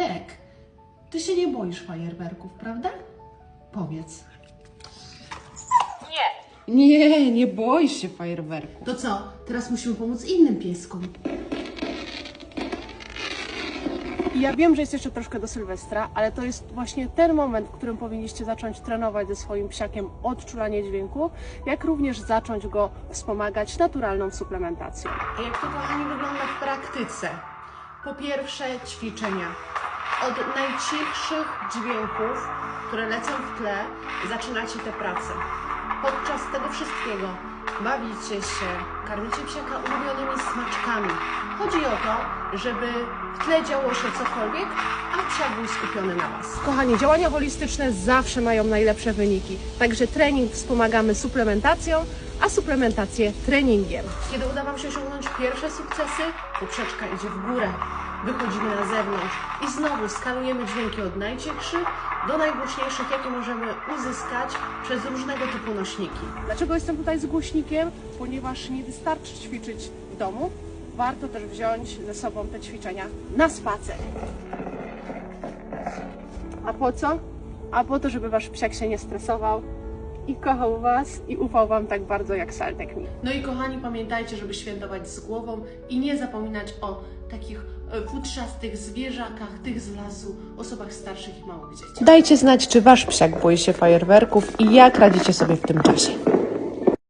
Bartek, ty się nie boisz fajerwerków, prawda? Powiedz. Nie. Nie, nie boisz się fajerwerku. To co? Teraz musimy pomóc innym pieskom. Ja wiem, że jest jeszcze troszkę do Sylwestra, ale to jest właśnie ten moment, w którym powinniście zacząć trenować ze swoim psiakiem odczulanie dźwięku, jak również zacząć go wspomagać naturalną suplementacją. A jak to, kochani, wygląda w praktyce? Po pierwsze, ćwiczenia. Od najcichszych dźwięków, które lecą w tle, zaczynacie tę pracę. Podczas tego wszystkiego bawicie się, karmicie psiaka ulubionymi smaczkami. Chodzi o to, żeby w tle działo się cokolwiek, a psiak był skupiony na Was. Kochani, działania holistyczne zawsze mają najlepsze wyniki, także trening wspomagamy suplementacją, a suplementację treningiem. Kiedy uda Wam się osiągnąć pierwsze sukcesy, poprzeczka idzie w górę. Wychodzimy na zewnątrz i znowu skalujemy dźwięki od najcichszych do najgłośniejszych, jakie możemy uzyskać przez różnego typu nośniki. Dlaczego jestem tutaj z głośnikiem? Ponieważ nie wystarczy ćwiczyć w domu, warto też wziąć ze sobą te ćwiczenia na spacer. A po co? A po to, żeby wasz psiak się nie stresował i kochał was i ufał wam tak bardzo jak Saltek mi. No i kochani, pamiętajcie, żeby świętować z głową i nie zapominać o takich e, futrzastych zwierzakach, tych z lasu, osobach starszych i małych dzieci. Dajcie znać, czy wasz psiak boi się fajerwerków i jak radzicie sobie w tym czasie.